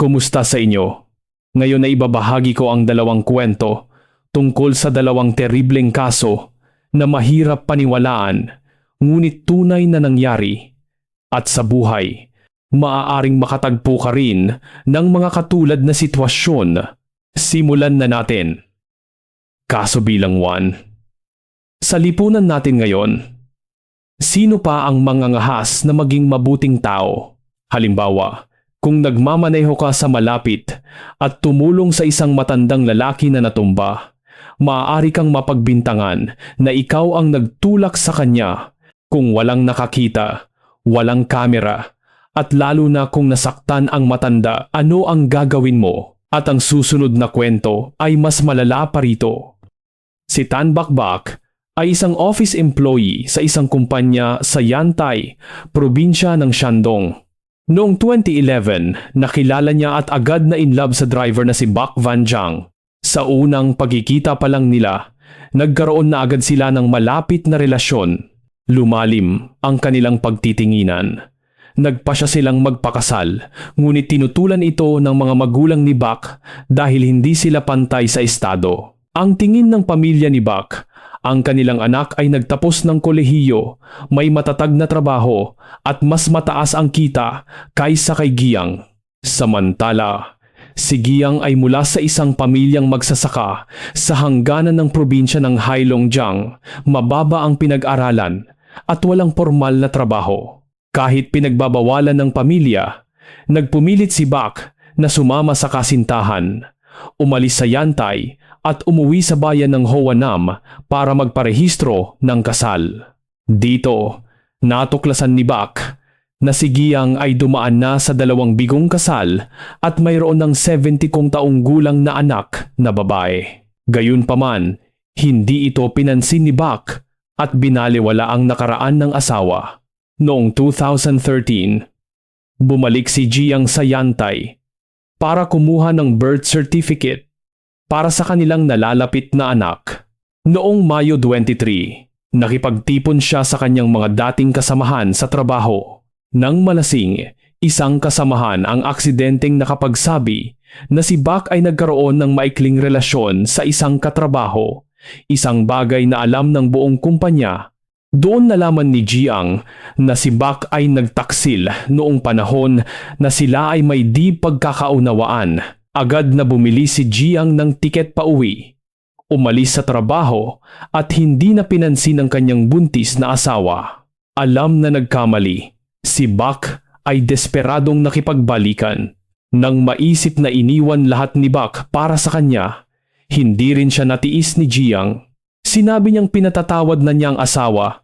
Kumusta sa inyo? Ngayon ay ibabahagi ko ang dalawang kwento tungkol sa dalawang terribleng kaso na mahirap paniwalaan ngunit tunay na nangyari at sa buhay maaaring makatagpo ka rin ng mga katulad na sitwasyon. Simulan na natin. Kaso bilang 1. Sa lipunan natin ngayon, sino pa ang mangangahas na maging mabuting tao? Halimbawa, kung nagmamaneho ka sa malapit at tumulong sa isang matandang lalaki na natumba, maaari kang mapagbintangan na ikaw ang nagtulak sa kanya kung walang nakakita, walang kamera, at lalo na kung nasaktan ang matanda, ano ang gagawin mo? At ang susunod na kwento ay mas malala pa rito. Si Tan Bakbak ay isang office employee sa isang kumpanya sa Yantai, probinsya ng Shandong. Noong 2011, nakilala niya at agad na in love sa driver na si Bak Van Jiang. Sa unang pagkikita pa lang nila, nagkaroon na agad sila ng malapit na relasyon. Lumalim ang kanilang pagtitinginan. Nagpa siya silang magpakasal, ngunit tinutulan ito ng mga magulang ni Bak dahil hindi sila pantay sa estado. Ang tingin ng pamilya ni Bak, ang kanilang anak ay nagtapos ng kolehiyo, may matatag na trabaho at mas mataas ang kita kaysa kay Giyang. Samantala, si Giyang ay mula sa isang pamilyang magsasaka sa hangganan ng probinsya ng Hailongjiang, mababa ang pinag-aralan at walang formal na trabaho. Kahit pinagbabawalan ng pamilya, nagpumilit si Bak na sumama sa kasintahan, umalis sa Yantay at umuwi sa bayan ng Hoanam para magparehistro ng kasal. Dito, natuklasan ni Bak na si Giyang ay dumaan na sa dalawang bigong kasal at mayroon ng 70 kong taong gulang na anak na babae. Gayunpaman, hindi ito pinansin ni Bak at binaliwala ang nakaraan ng asawa. Noong 2013, bumalik si Jiang sa Yantay para kumuha ng birth certificate para sa kanilang nalalapit na anak. Noong Mayo 23, nakipagtipon siya sa kanyang mga dating kasamahan sa trabaho. Nang malasing, isang kasamahan ang aksidenteng nakapagsabi na si Bak ay nagkaroon ng maikling relasyon sa isang katrabaho, isang bagay na alam ng buong kumpanya doon nalaman ni Jiang na si Bak ay nagtaksil noong panahon na sila ay may di pagkakaunawaan. Agad na bumili si Jiang ng tiket pa uwi. Umalis sa trabaho at hindi na pinansin ng kanyang buntis na asawa. Alam na nagkamali. Si Bak ay desperadong nakipagbalikan. Nang maisip na iniwan lahat ni Bak para sa kanya, hindi rin siya natiis ni Jiang Sinabi niyang pinatatawad na niya ang asawa,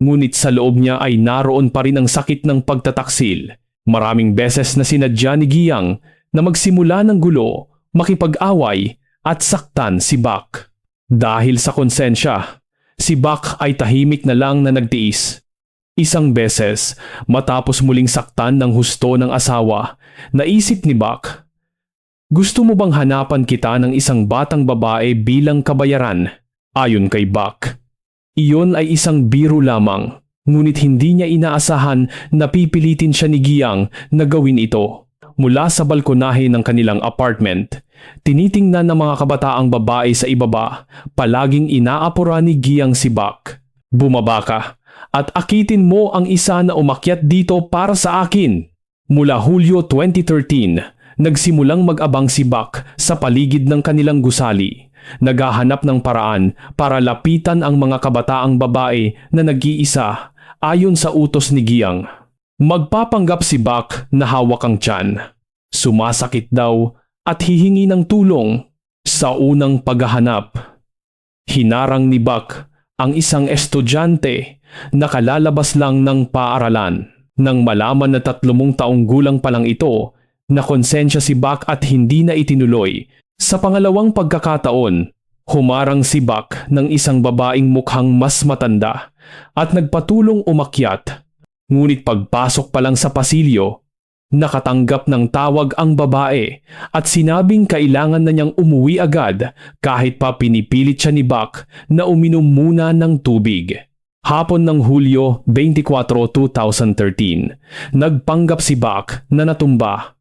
ngunit sa loob niya ay naroon pa rin ang sakit ng pagtataksil. Maraming beses na sinadya ni Giyang na magsimula ng gulo, makipag-away at saktan si Bak. Dahil sa konsensya, si Bak ay tahimik na lang na nagtiis. Isang beses, matapos muling saktan ng husto ng asawa, naisip ni Bak, Gusto mo bang hanapan kita ng isang batang babae bilang kabayaran? Ayon kay Buck, iyon ay isang biro lamang, ngunit hindi niya inaasahan na pipilitin siya ni Giyang na gawin ito. Mula sa balkonahe ng kanilang apartment, tinitingnan ng mga kabataang babae sa ibaba, palaging inaapura ni Giyang si Buck. Bumaba ka at akitin mo ang isa na umakyat dito para sa akin. Mula Hulyo 2013, nagsimulang mag-abang si Buck sa paligid ng kanilang gusali Naghahanap ng paraan para lapitan ang mga kabataang babae na nag-iisa ayon sa utos ni Giyang. Magpapanggap si Bak na hawak ang tiyan. Sumasakit daw at hihingi ng tulong sa unang paghahanap. Hinarang ni Bak ang isang estudyante na kalalabas lang ng paaralan. Nang malaman na tatlumong taong gulang pa lang ito, na konsensya si Bak at hindi na itinuloy sa pangalawang pagkakataon, humarang si Bak ng isang babaeng mukhang mas matanda at nagpatulong umakyat. Ngunit pagpasok pa lang sa pasilyo, nakatanggap ng tawag ang babae at sinabing kailangan na niyang umuwi agad kahit pa pinipilit siya ni Bak na uminom muna ng tubig. Hapon ng Hulyo 24, 2013, nagpanggap si Bak na natumba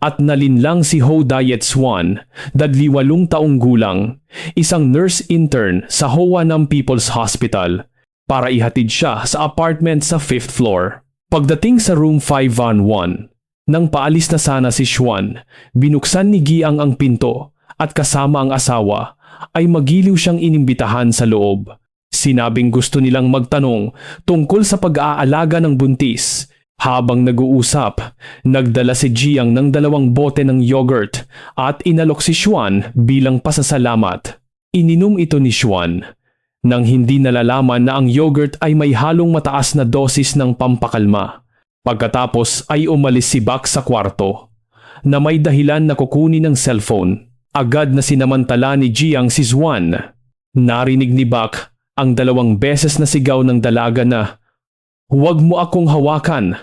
at nalinlang si Ho Diet Swan, dadliwalong taong gulang, isang nurse intern sa Hoa Nam People's Hospital, para ihatid siya sa apartment sa 5th floor. Pagdating sa room 511, nang paalis na sana si Xuan, binuksan ni Giang ang pinto at kasama ang asawa ay magiliw siyang inimbitahan sa loob. Sinabing gusto nilang magtanong tungkol sa pag-aalaga ng buntis. Habang nag-uusap, nagdala si Jiang ng dalawang bote ng yogurt at inalok si Xuan bilang pasasalamat. Ininom ito ni Xuan nang hindi nalalaman na ang yogurt ay may halong mataas na dosis ng pampakalma. Pagkatapos ay umalis si Bak sa kwarto na may dahilan na kukunin ng cellphone. Agad na sinamantala ni Jiang si Zwan. Narinig ni Bak ang dalawang beses na sigaw ng dalaga na, Huwag mo akong hawakan!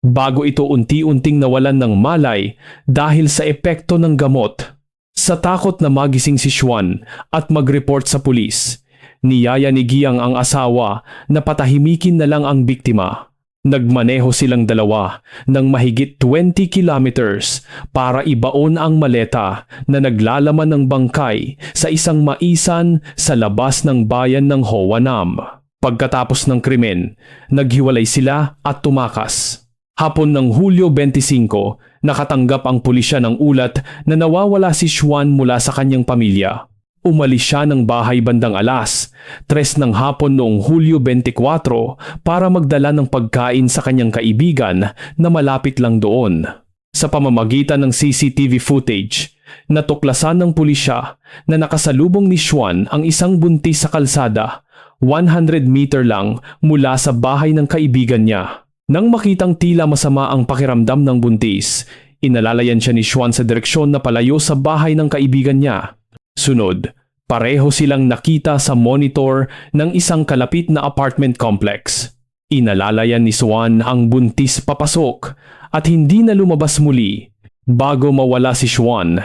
Bago ito unti-unting nawalan ng malay dahil sa epekto ng gamot. Sa takot na magising si Xuan at mag-report sa pulis, niyaya ni Giang ang asawa na patahimikin na lang ang biktima. Nagmaneho silang dalawa ng mahigit 20 kilometers para ibaon ang maleta na naglalaman ng bangkay sa isang maisan sa labas ng bayan ng Howanam. Pagkatapos ng krimen, naghiwalay sila at tumakas. Hapon ng Hulyo 25, nakatanggap ang pulisya ng ulat na nawawala si Xuan mula sa kanyang pamilya. Umalis siya ng bahay bandang alas, tres ng hapon noong Hulyo 24 para magdala ng pagkain sa kanyang kaibigan na malapit lang doon. Sa pamamagitan ng CCTV footage, natuklasan ng pulisya na nakasalubong ni Xuan ang isang buntis sa kalsada, 100 meter lang mula sa bahay ng kaibigan niya. Nang makitang tila masama ang pakiramdam ng buntis, inalalayan siya ni Xuan sa direksyon na palayo sa bahay ng kaibigan niya. Sunod, pareho silang nakita sa monitor ng isang kalapit na apartment complex. Inalalayan ni Swan ang buntis papasok at hindi na lumabas muli bago mawala si Swan.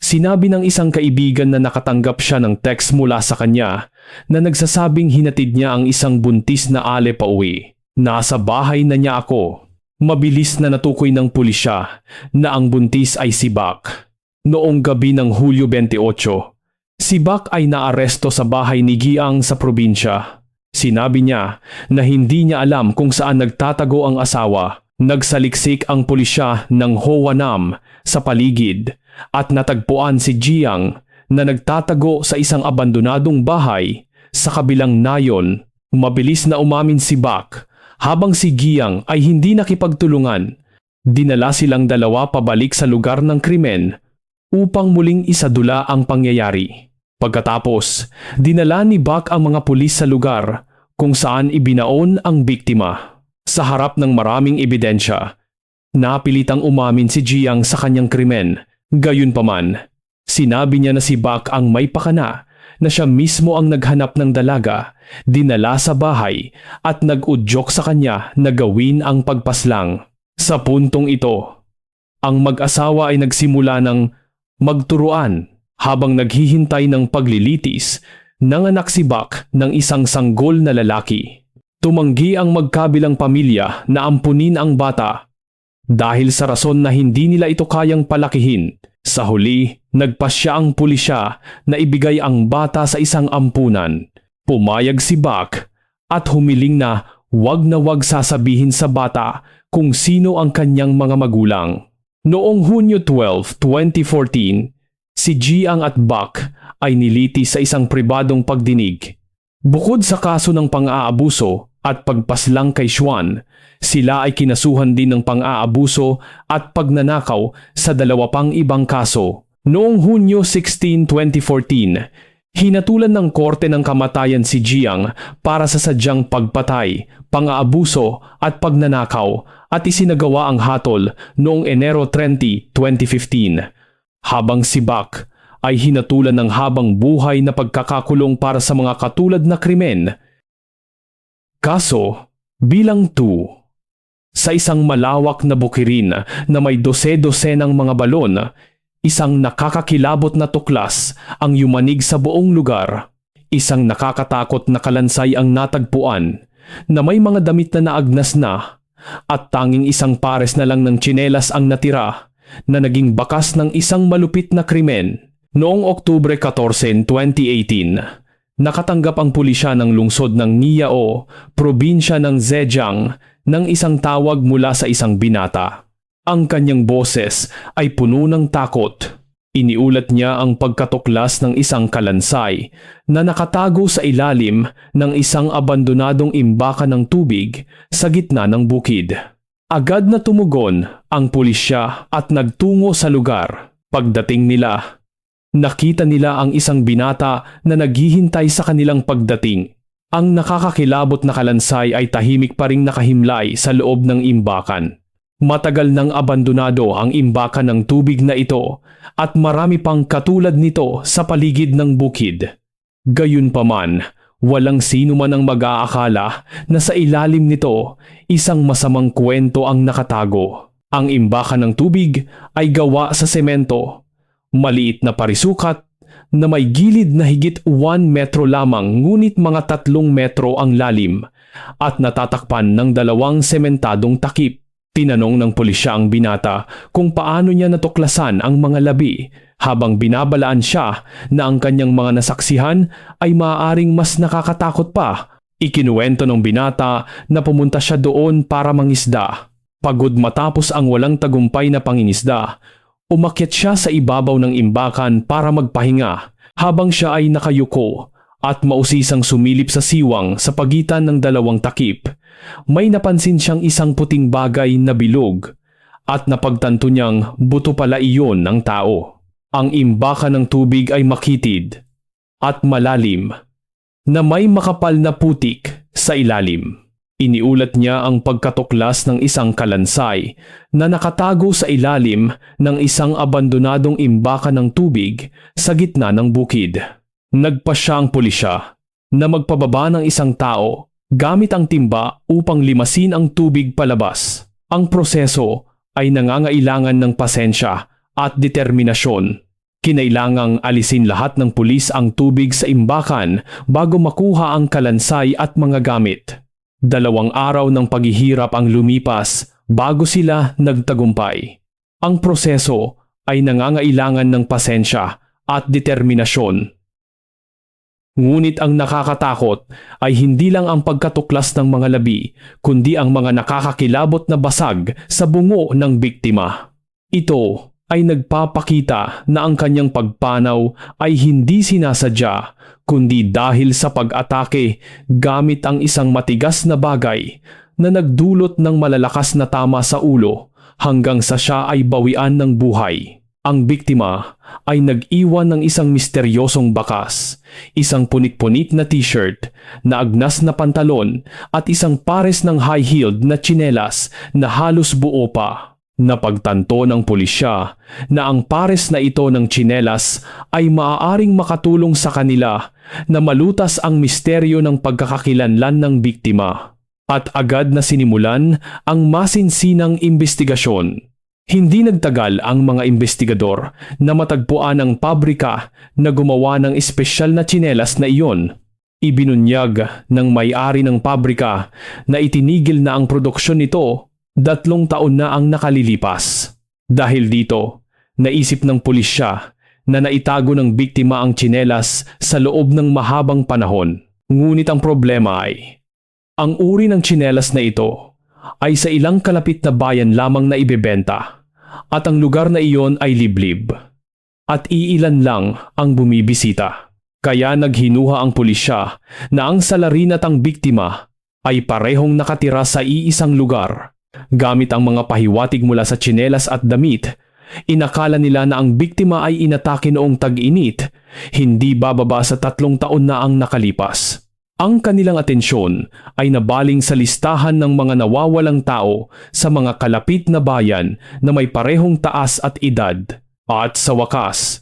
Sinabi ng isang kaibigan na nakatanggap siya ng text mula sa kanya na nagsasabing hinatid niya ang isang buntis na ale pa uwi. Nasa bahay na niya ako. Mabilis na natukoy ng pulisya na ang buntis ay si Bak. Noong gabi ng Hulyo 28, si Bak ay naaresto sa bahay ni Giang sa probinsya. Sinabi niya na hindi niya alam kung saan nagtatago ang asawa. Nagsaliksik ang pulisya ng Howanam sa paligid at natagpuan si Jiang na nagtatago sa isang abandonadong bahay sa kabilang nayon. Mabilis na umamin si Bak habang si Giang ay hindi nakipagtulungan, dinala silang dalawa pabalik sa lugar ng krimen upang muling isadula ang pangyayari. Pagkatapos, dinala ni Bak ang mga pulis sa lugar kung saan ibinaon ang biktima. Sa harap ng maraming ebidensya, napilitang umamin si Jiang sa kanyang krimen. Gayunpaman, sinabi niya na si Bak ang may pakana na siya mismo ang naghanap ng dalaga, dinala sa bahay at nag-udyok sa kanya na gawin ang pagpaslang. Sa puntong ito, ang mag-asawa ay nagsimula ng magturuan habang naghihintay ng paglilitis ng anak si Bak ng isang sanggol na lalaki. Tumanggi ang magkabilang pamilya na ampunin ang bata dahil sa rason na hindi nila ito kayang palakihin. Sa huli, nagpasya ang pulisya na ibigay ang bata sa isang ampunan. Pumayag si Bak at humiling na wag na wag sasabihin sa bata kung sino ang kanyang mga magulang. Noong Hunyo 12, 2014, si Jiang at Bak ay niliti sa isang pribadong pagdinig. Bukod sa kaso ng pang-aabuso at pagpaslang kay Xuan, sila ay kinasuhan din ng pang-aabuso at pagnanakaw sa dalawa pang ibang kaso. Noong Hunyo 16, 2014, hinatulan ng korte ng kamatayan si Jiang para sa sadyang pagpatay, pang-aabuso at pagnanakaw at isinagawa ang hatol noong Enero 20, 2015. Habang si Bak ay hinatulan ng habang buhay na pagkakakulong para sa mga katulad na krimen. Kaso, bilang 2. Sa isang malawak na bukirin na may dose-dose ng mga balon, isang nakakakilabot na tuklas ang yumanig sa buong lugar. Isang nakakatakot na kalansay ang natagpuan na may mga damit na naagnas na at tanging isang pares na lang ng tsinelas ang natira na naging bakas ng isang malupit na krimen. Noong Oktubre 14, 2018, nakatanggap ang pulisya ng lungsod ng Niao, probinsya ng Zhejiang, ng isang tawag mula sa isang binata. Ang kanyang boses ay puno ng takot. Iniulat niya ang pagkatuklas ng isang kalansay na nakatago sa ilalim ng isang abandonadong imbakan ng tubig sa gitna ng bukid. Agad na tumugon ang pulisya at nagtungo sa lugar. Pagdating nila, nakita nila ang isang binata na naghihintay sa kanilang pagdating. Ang nakakakilabot na kalansay ay tahimik pa ring nakahimlay sa loob ng imbakan. Matagal nang abandonado ang imbakan ng tubig na ito at marami pang katulad nito sa paligid ng bukid. Gayunpaman, walang sino man ang mag-aakala na sa ilalim nito isang masamang kwento ang nakatago. Ang imbakan ng tubig ay gawa sa semento, maliit na parisukat na may gilid na higit 1 metro lamang ngunit mga tatlong metro ang lalim at natatakpan ng dalawang sementadong takip. Tinanong ng pulisya ang binata kung paano niya natuklasan ang mga labi habang binabalaan siya na ang kanyang mga nasaksihan ay maaaring mas nakakatakot pa. Ikinuwento ng binata na pumunta siya doon para mangisda. Pagod matapos ang walang tagumpay na pangingisda, umakyat siya sa ibabaw ng imbakan para magpahinga habang siya ay nakayuko at mausisang sumilip sa siwang sa pagitan ng dalawang takip may napansin siyang isang puting bagay na bilog at napagtanto niyang buto pala iyon ng tao. Ang imbaka ng tubig ay makitid at malalim na may makapal na putik sa ilalim. Iniulat niya ang pagkatuklas ng isang kalansay na nakatago sa ilalim ng isang abandonadong imbaka ng tubig sa gitna ng bukid. Nagpa siya pulisya na magpababa ng isang tao gamit ang timba upang limasin ang tubig palabas. Ang proseso ay nangangailangan ng pasensya at determinasyon. Kinailangang alisin lahat ng pulis ang tubig sa imbakan bago makuha ang kalansay at mga gamit. Dalawang araw ng paghihirap ang lumipas bago sila nagtagumpay. Ang proseso ay nangangailangan ng pasensya at determinasyon Ngunit ang nakakatakot ay hindi lang ang pagkatuklas ng mga labi, kundi ang mga nakakakilabot na basag sa bungo ng biktima. Ito ay nagpapakita na ang kanyang pagpanaw ay hindi sinasadya, kundi dahil sa pag-atake gamit ang isang matigas na bagay na nagdulot ng malalakas na tama sa ulo hanggang sa siya ay bawian ng buhay. Ang biktima ay nag-iwan ng isang misteryosong bakas, isang punit-punit na t-shirt, na agnas na pantalon at isang pares ng high-heeled na tsinelas na halos buo pa. Napagtanto ng pulisya na ang pares na ito ng tsinelas ay maaaring makatulong sa kanila na malutas ang misteryo ng pagkakakilanlan ng biktima. At agad na sinimulan ang masinsinang investigasyon. Hindi nagtagal ang mga investigador na matagpuan ang pabrika na gumawa ng espesyal na tsinelas na iyon. Ibinunyag ng may-ari ng pabrika na itinigil na ang produksyon nito datlong taon na ang nakalilipas. Dahil dito, naisip ng pulisya na naitago ng biktima ang tsinelas sa loob ng mahabang panahon. Ngunit ang problema ay, ang uri ng tsinelas na ito ay sa ilang kalapit na bayan lamang na ibebenta at ang lugar na iyon ay liblib. At iilan lang ang bumibisita. Kaya naghinuha ang pulisya na ang salarin at ang biktima ay parehong nakatira sa iisang lugar. Gamit ang mga pahiwatig mula sa tsinelas at damit, inakala nila na ang biktima ay inatake noong tag-init, hindi bababa sa tatlong taon na ang nakalipas. Ang kanilang atensyon ay nabaling sa listahan ng mga nawawalang tao sa mga kalapit na bayan na may parehong taas at edad. At sa wakas,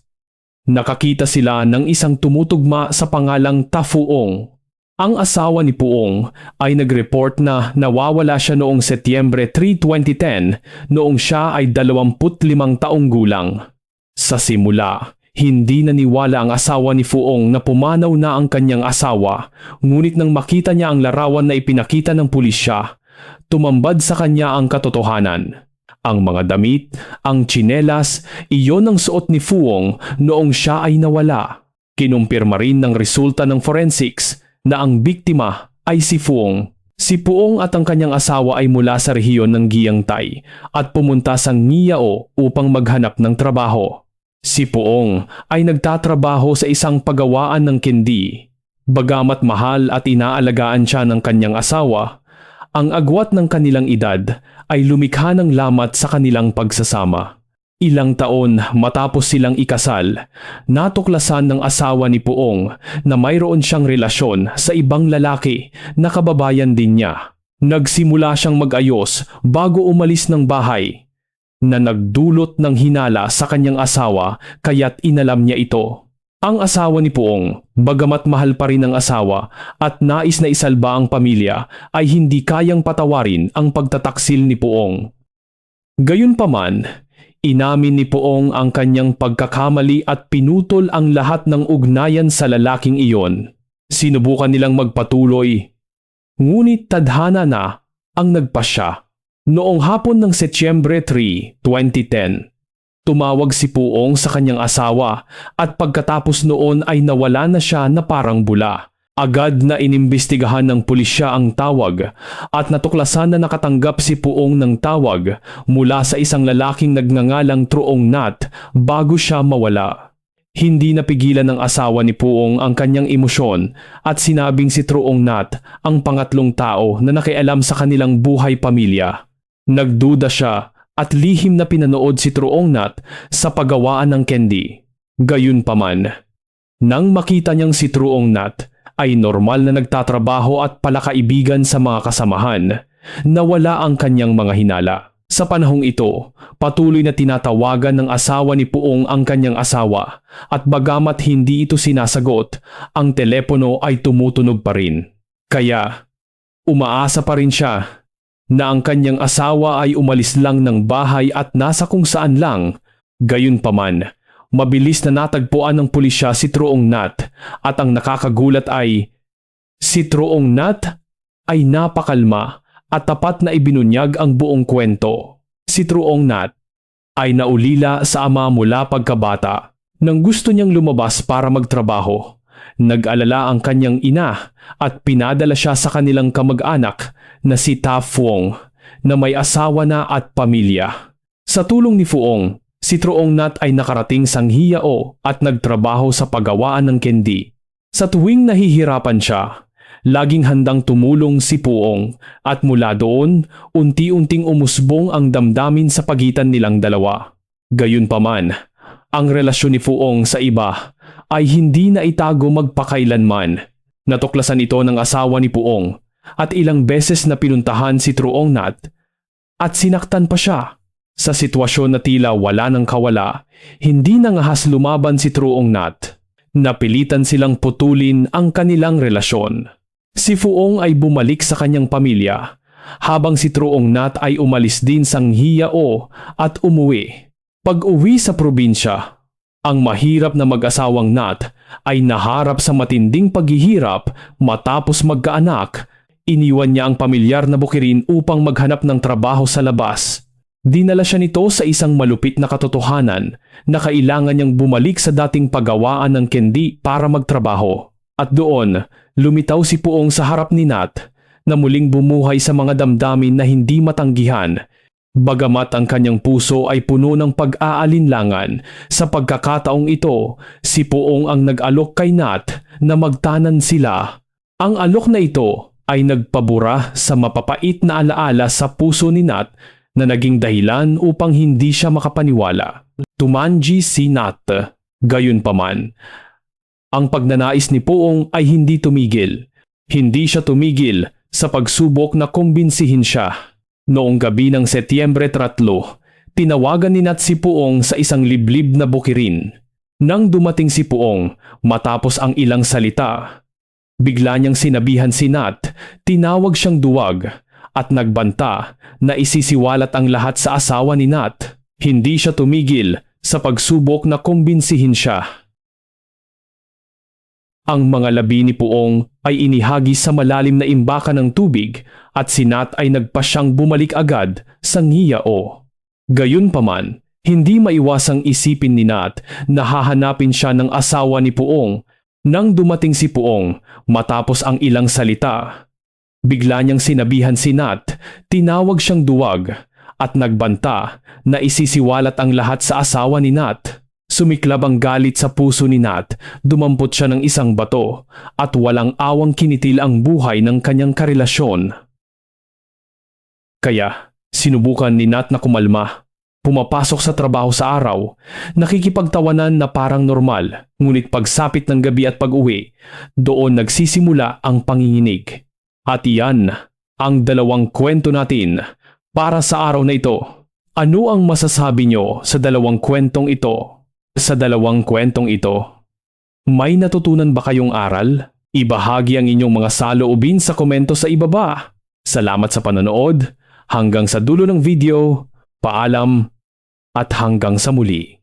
nakakita sila ng isang tumutugma sa pangalang Tafuong. Ang asawa ni Puong ay nag-report na nawawala siya noong Setyembre 3, 2010 noong siya ay 25 taong gulang. Sa simula, hindi naniwala ang asawa ni Fuong na pumanaw na ang kanyang asawa, ngunit nang makita niya ang larawan na ipinakita ng pulisya, tumambad sa kanya ang katotohanan. Ang mga damit, ang tsinelas, iyon ang suot ni Fuong noong siya ay nawala. Kinumpirma rin ng resulta ng forensics na ang biktima ay si Fuong. Si Puong at ang kanyang asawa ay mula sa rehiyon ng Giangtay at pumunta sa Ngiyao upang maghanap ng trabaho. Si Puong ay nagtatrabaho sa isang pagawaan ng kendi. Bagamat mahal at inaalagaan siya ng kanyang asawa, ang agwat ng kanilang edad ay lumikha ng lamat sa kanilang pagsasama. Ilang taon matapos silang ikasal, natuklasan ng asawa ni Puong na mayroon siyang relasyon sa ibang lalaki na kababayan din niya. Nagsimula siyang mag-ayos bago umalis ng bahay na nagdulot ng hinala sa kanyang asawa kaya't inalam niya ito. Ang asawa ni Puong, bagamat mahal pa rin ang asawa at nais na isalba ang pamilya, ay hindi kayang patawarin ang pagtataksil ni Puong. Gayunpaman, inamin ni Puong ang kanyang pagkakamali at pinutol ang lahat ng ugnayan sa lalaking iyon. Sinubukan nilang magpatuloy, ngunit tadhana na ang nagpasya. Noong hapon ng Setyembre 3, 2010, tumawag si Puong sa kanyang asawa at pagkatapos noon ay nawala na siya na parang bula. Agad na inimbestigahan ng pulisya ang tawag at natuklasan na nakatanggap si Puong ng tawag mula sa isang lalaking nagngangalang Truong Nat bago siya mawala. Hindi napigilan ng asawa ni Puong ang kanyang emosyon at sinabing si Truong Nat ang pangatlong tao na nakialam sa kanilang buhay pamilya. Nagduda siya at lihim na pinanood si Truong Nat sa pagawaan ng candy. Gayunpaman, nang makita niyang si Truong Nat ay normal na nagtatrabaho at palakaibigan sa mga kasamahan, nawala ang kanyang mga hinala. Sa panahong ito, patuloy na tinatawagan ng asawa ni Puong ang kanyang asawa at bagamat hindi ito sinasagot, ang telepono ay tumutunog pa rin. Kaya, umaasa pa rin siya na ang kanyang asawa ay umalis lang ng bahay at nasa kung saan lang. Gayunpaman, mabilis na natagpuan ng pulisya si Troong Nat at ang nakakagulat ay si Troong Nat ay napakalma at tapat na ibinunyag ang buong kwento. Si Troong Nat ay naulila sa ama mula pagkabata nang gusto niyang lumabas para magtrabaho. Nag-alala ang kanyang ina at pinadala siya sa kanilang kamag-anak na si Ta Fuong na may asawa na at pamilya. Sa tulong ni Fuong, si Troong Nat ay nakarating sa Hiyao at nagtrabaho sa pagawaan ng kendi. Sa tuwing nahihirapan siya, laging handang tumulong si Puong at mula doon, unti-unting umusbong ang damdamin sa pagitan nilang dalawa. Gayunpaman, ang relasyon ni Fuong sa iba ay hindi na itago magpakailanman. Natuklasan ito ng asawa ni Puong at ilang beses na pinuntahan si Truong Nat at sinaktan pa siya. Sa sitwasyon na tila wala ng kawala, hindi nangahas lumaban si Truong Nat. Napilitan silang putulin ang kanilang relasyon. Si Fuong ay bumalik sa kanyang pamilya, habang si Truong Nat ay umalis din sa Hiyao at umuwi. Pag-uwi sa probinsya, ang mahirap na mag-asawang Nat ay naharap sa matinding paghihirap matapos magkaanak Iniwan niya ang pamilyar na bukirin upang maghanap ng trabaho sa labas. Dinala siya nito sa isang malupit na katotohanan na kailangan niyang bumalik sa dating pagawaan ng kendi para magtrabaho. At doon, lumitaw si Puong sa harap ni Nat na muling bumuhay sa mga damdamin na hindi matanggihan Bagamat ang kanyang puso ay puno ng pag-aalinlangan, sa pagkakataong ito, si Puong ang nag-alok kay Nat na magtanan sila. Ang alok na ito ay nagpabura sa mapapait na alaala sa puso ni Nat na naging dahilan upang hindi siya makapaniwala. Tumanji si Nat. Gayunpaman, ang pagnanais ni Poong ay hindi tumigil. Hindi siya tumigil sa pagsubok na kumbinsihin siya. Noong gabi ng Setyembre 3, tinawagan ni Nat si Poong sa isang liblib na bukirin. Nang dumating si Poong, matapos ang ilang salita, Bigla niyang sinabihan si Nat, tinawag siyang duwag at nagbanta na isisiwalat ang lahat sa asawa ni Nat. Hindi siya tumigil sa pagsubok na kumbinsihin siya. Ang mga labi ni Puong ay inihagi sa malalim na imbakan ng tubig at si Nat ay nagpasyang bumalik agad sa ngiyao. Gayunpaman, hindi maiwasang isipin ni Nat na hahanapin siya ng asawa ni Puong nang dumating si Puong matapos ang ilang salita. Bigla niyang sinabihan si Nat, tinawag siyang duwag at nagbanta na isisiwalat ang lahat sa asawa ni Nat. Sumiklab ang galit sa puso ni Nat, dumampot siya ng isang bato at walang awang kinitil ang buhay ng kanyang karelasyon. Kaya, sinubukan ni Nat na kumalma. Pumapasok sa trabaho sa araw, nakikipagtawanan na parang normal, ngunit pagsapit ng gabi at pag-uwi, doon nagsisimula ang panginginig. At iyan ang dalawang kwento natin para sa araw na ito. Ano ang masasabi nyo sa dalawang kwentong ito? Sa dalawang kwentong ito, may natutunan ba kayong aral? Ibahagi ang inyong mga saloobin sa komento sa ibaba. Salamat sa panonood. Hanggang sa dulo ng video, paalam at hanggang sa muli.